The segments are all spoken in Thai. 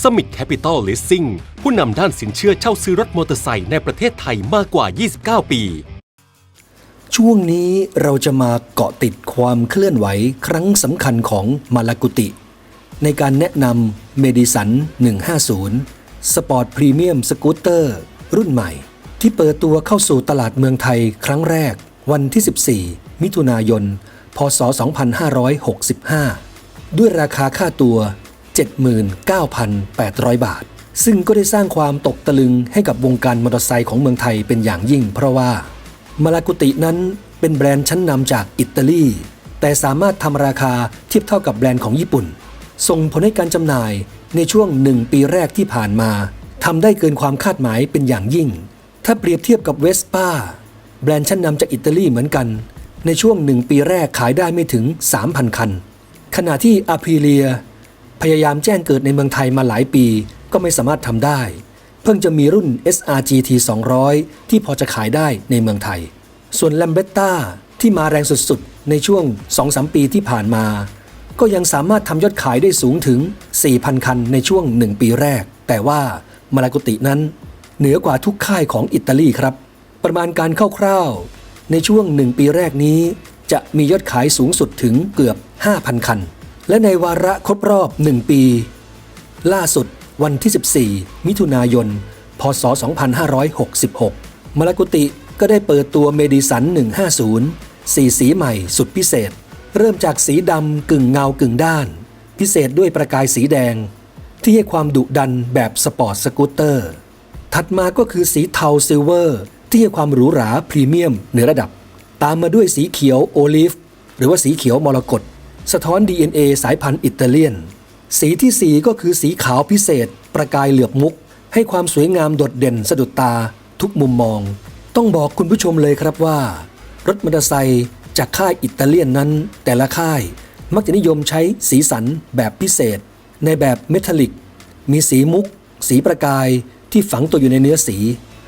s u m i t Capital Leasing ผู้นำด้านสินเชื่อเช่าซื้อรถมอเตอร์ไซค์ในประเทศไทยมากกว่า 29 ปี ช่วงนี้เราจะมาเกาะติดความเคลื่อนไหวครั้งสำคัญของมาลากุติ ในการแนะนำเมดิสัน 150 สปอร์ตพรีเมียมสกูตเตอร์ รุ่นใหม่ ที่เปิดตัวเข้าสู่ตลาดเมืองไทยครั้งแรก วันที่ 14 มิถุนายน พศ 2565 ด้วยราคาค่าตัว 79,800 บาท ซึ่งก็ได้สร้างความตกตะลึงให้กับวงการมอเตอร์ไซค์ของเมืองไทยเป็นอย่างยิ่ง เพราะว่ามาลากุตินั้นเป็นแบรนด์ชั้นนำจากอิตาลี แต่สามารถทำราคาเทียบเท่ากับแบรนด์ของญี่ปุ่น ส่งผลให้การจำหน่ายในช่วงหนึ่งปีแรกที่ผ่านมาทำได้เกินความคาดหมายเป็นอย่างยิ่ง ถ้าเปรียบเทียบกับเวสป้าแบรนด์ชั้นนำจากอิตาลีเหมือนกัน ในช่วงหนึ่งปีแรกขายได้ไม่ถึง 3,000 คัน ขณะที่อาพ i เลีย พยายามแจ้งเกิดในเมืองไทยมาหลายปีก็ไม่สามารถทำได้ เพิ่งจะมีรุ่น SRGT 200 ที่พอจะขายได้ในเมืองไทย ส่วน l a m b r e t t a ที่มาแรงสุดๆ ในช่วง 2-3 ปีที่ผ่านมา ก็ยังสามารถทำยอดขายได้สูงถึง 4,000 คันในช่วง 1 ปีแรก แต่ว่ามาลากุตินั้น เหนือกว่าทุกค่ายของอิตาลีครับ ประมาณการคร่าวๆในช่วง 1 ปีแรกนี้ จะมียอดขายสูงสุดถึงเกือบ 5,000 คัน และในวาระครบรอบ 1 ปี ล่าสุดวันที่ 14 มิถุนายน พศ 2566มาลกุติก็ได้เปิดตัวเมดิสัน 150 สีสีใหม่สุดพิเศษ เริ่มจากสีดำกึ่งเงากึ่งด้าน พิเศษด้วยประกายสีแดง ที่ให้ความดุดันแบบสปอร์ตสกูตเตอร์ ถัดมาก็คือสีเทาซิลเวอร์ ที่ให้ความหรูหราพรีเมียมเหนือระดับ ตามมาด้วยสีเขียวโอลิฟหรือว่าสีเขียวมรกต สะท้อน DNA สายพันธุ์อิตาเลียน สีที่ 4 ก็คือสีขาวพิเศษ ประกายเหลือบมุก ให้ความสวยงามโดดเด่นสะดุดตา ทุกมุมมอง ต้องบอกคุณผู้ชมเลยครับว่า รถมอเตอร์ไซค์จากค่ายอิตาเลียนนั้น แต่ละค่าย มักจะนิยมใช้สีสันแบบพิเศษ ในแบบเมทัลลิก มีสีมุก สีประกายที่ฝังตัวอยู่ในเนื้อสี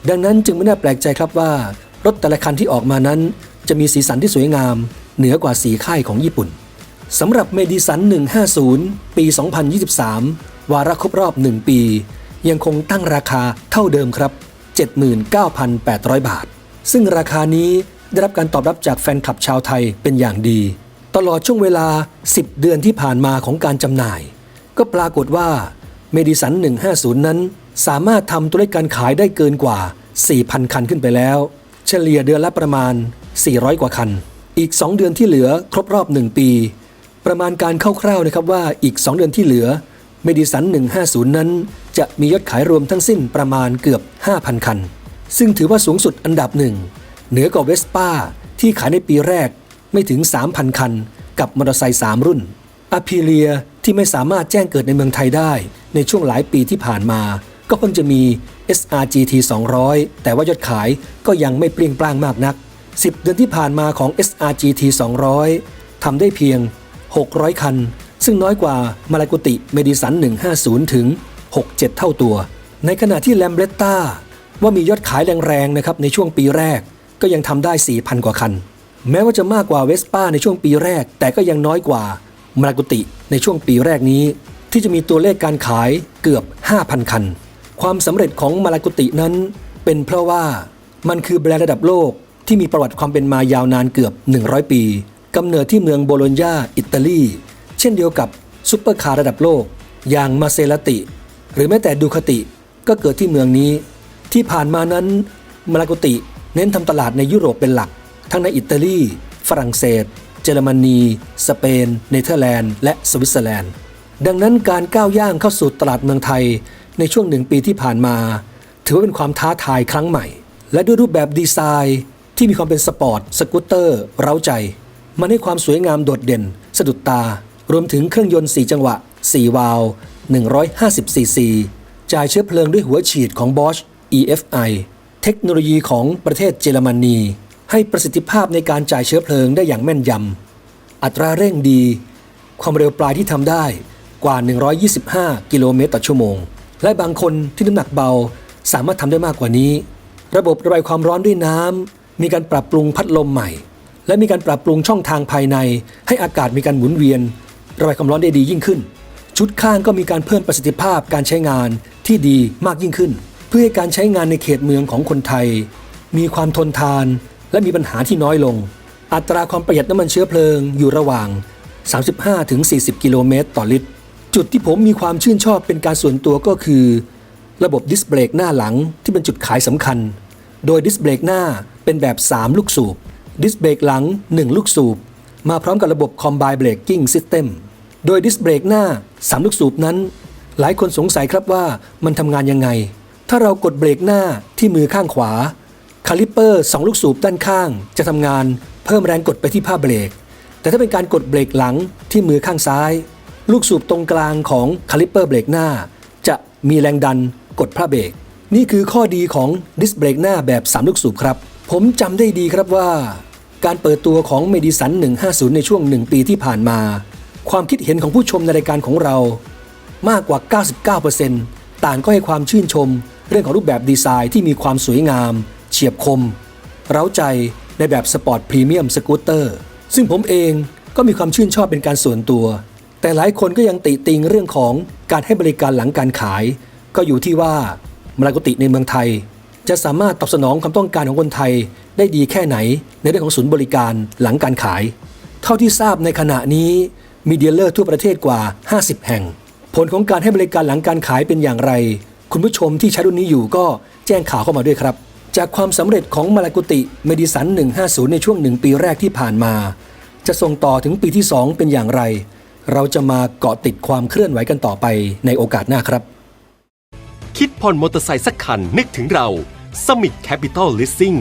ดังนั้นจึงไม่น่าแปลกใจครับว่ารถแต่ละคันที่ออกมานั้น จะมีสีสันที่สวยงาม เหนือกว่าสีค่ายของญี่ปุ่น สำหรับเมดิสัน 150 ปี 2023 วาระครบรอบ 1 ปี ยังคงตั้งราคาเท่าเดิมครับ 79,800 บาท ซึ่งราคานี้ได้รับการตอบรับจากแฟนคลับชาวไทยเป็นอย่างดี ตลอดช่วงเวลา 10 เดือนที่ผ่านมาของการจำหน่าย ก็ปรากฏว่าเมดิสัน 150 นั้น สามารถทำตัวเลขการขายได้เกินกว่า 4,000 คันขึ้นไปแล้ว เฉลี่ยเดือนละประมาณ 400 กว่าคัน อีก 2 เดือนที่เหลือครบรอบ 1 ปี ประมาณการคร่าวๆนะครับว่าอีก 2 เดือนที่เหลือเมดิสัน 150 นั้น จะมียอดขายรวมทั้งสิ้นประมาณเกือบ 5,000 คัน ซึ่งถือว่าสูงสุดอันดับหนึ่ง เหนือกว่าเวสป้าที่ขายในปีแรกไม่ถึง 3,000 คัน กับมอเตอร์ไซค์3รุ่นอ p ิเลียที่ไม่สามารถแจ้งเกิดในเมืองไทยได้ ในช่วงหลายปีที่ผ่านมา ก็เพิ่งจะมี SRGT 200 แต่ว่ายอดขายก็ยังไม่เปรี้ยงปร้างมากนัก 10 เดือนที่ผ่านมาของ SRGT 200ทำได้เพียง 600 คัน ซึ่งน้อยกว่ามาลากุติเมดิสัน 150 ถึง 6-7 เท่าตัว ในขณะที่แลมเบรตตาว่ามียอดขายแรงๆนะครับในช่วงปีแรกก็ยังทำได้ 4,000 กว่าคัน แม้ว่าจะมากกว่าเวสป้าในช่วงปีแรก แต่ก็ยังน้อยกว่ามาลากุติในช่วงปีแรกนี้ ที่จะมีตัวเลขการขายเกือบ 5,000 คัน ความสำเร็จของมาลากุตินั้น เป็นเพราะว่ามันคือแบรนด์ระดับโลกที่มีประวัติความเป็นมายาวนานเกือบ 100 ปี กำเนิดที่เมืองโบโลญญาอิตาลี เช่นเดียวกับซุปเปอร์คาร์ระดับโลก อย่างมาเซราติ หรือแม้แต่ดูคาติก็เกิดที่เมืองนี้ ที่ผ่านมานั้นมาลากุติเน้นทำตลาดในยุโรปเป็นหลัก ทั้งในอิตาลี ฝรั่งเศส เยอรมนี สเปน เนเธอร์แลนด์ และสวิตเซอร์แลนด์ ดังนั้นการก้าวย่างเข้าสู่ตลาดเมืองไทยในช่วงหนึ่งปีที่ผ่านมา ถือว่าเป็นความท้าทายครั้งใหม่ และด้วยรูปแบบดีไซน์ที่มีความเป็นสปอร์ตสกูตเตอร์ เร้าใจ มันให้ความสวยงามโดดเด่น สะดุดตา รวมถึงเครื่องยนต์ 4 จังหวะ 4 วาล์ว150ซีซีจ่ายเชื้อเพลิงด้วยหัวฉีดของ Bosch EFI เทคโนโลยีของประเทศเยอรมนี ให้ประสิทธิภาพในการจ่ายเชื้อเพลิงได้อย่างแม่นยำ อัตราเร่งดี ความเร็วปลายที่ทำได้กว่า 125 กิโลเมตรต่อชั่วโมง และบางคนที่น้ำหนักเบาสามารถทำได้มากกว่านี้ ระบบระบายความร้อนด้วยน้ำมีการปรับปรุงพัดลมใหม่ และมีการปรับปรุงช่องทางภายใน ให้อากาศมีการหมุนเวียน ระบายความร้อนได้ดียิ่งขึ้น ชุดข้างก็มีการเพิ่มประสิทธิภาพการใช้งานที่ดีมากยิ่งขึ้น เพื่อให้การใช้งานในเขตเมืองของคนไทย มีความทนทาน และมีปัญหาที่น้อยลง อัตราความประหยัดน้ำมันเชื้อเพลิงอยู่ระหว่าง 35-40 กิโลเมตรต่อลิตร จุดที่ผมมีความชื่นชอบเป็นการส่วนตัวก็คือ ระบบดิสเบรกหน้าหลังที่เป็นจุดขายสำคัญ โดยดิสเบรกหน้าเป็นแบบ 3 ลูกสูบ ดิสเบรกหลัง 1 ลูกสูบ มาพร้อมกับระบบ Combine Braking System โดยดิสเบรกหน้า 3 ลูกสูบนั้น หลายคนสงสัยครับว่ามันทำงานยังไง ถ้าเรากดเบรกหน้าที่มือข้างขวา คาลิปเปอร์ 2 ลูกสูบด้านข้าง จะทำงานเพิ่มแรงกดไปที่ผ้าเบรก แต่ถ้าเป็นการกดเบรกหลังที่มือข้างซ้าย ลูกสูบตรงกลางของคาลิปเปอร์เบรกหน้า จะมีแรงดันกดผ้าเบรกนี่คือข้อดีของดิสเบรกหน้าแบบ 3 ลูกสูบครับ ผมจำได้ดีครับว่า การเปิดตัวของเมดิสัน 150 ในช่วง 1 ปีที่ผ่านมา ความคิดเห็นของผู้ชมในรายการของเรา มากกว่า 99%ต่างก็ให้ความชื่นชม เรื่องของรูปแบบดีไซน์ที่มีความสวยงาม เฉียบคม เร้าใจในแบบสปอร์ตพรีเมียมสกูตเตอร์ซึ่งผมเองก็มีความชื่นชอบเป็นการส่วนตัว แต่หลายคนก็ยังติติงเรื่องของการให้บริการหลังการขาย ก็อยู่ที่ว่ามาลากติในเมืองไทย จะสามารถตอบสนองความต้องการของคนไทยได้ดีแค่ไหน ในเรื่องของศูนย์บริการหลังการขาย เท่าที่ทราบในขณะนี้มีดีลเลอร์ทั่วประเทศกว่า 50 แห่ง ผลของการให้บริการหลังการขายเป็นอย่างไร คุณผู้ชมที่ใช้รุ่นนี้อยู่ก็แจ้งข่าวเข้ามาด้วยครับ จากความสำเร็จของมาลากุติเมดิสัน 150 ในช่วงหนึ่งปีแรกที่ผ่านมา จะส่งต่อถึงปีที่ 2 เป็นอย่างไร เราจะมาเกาะติดความเคลื่อนไหวกันต่อไปในโอกาสหน้าครับ คิดผ่อนมอเตอร์ไซค์สักคันนึกถึงเรา Summit Capital Leasing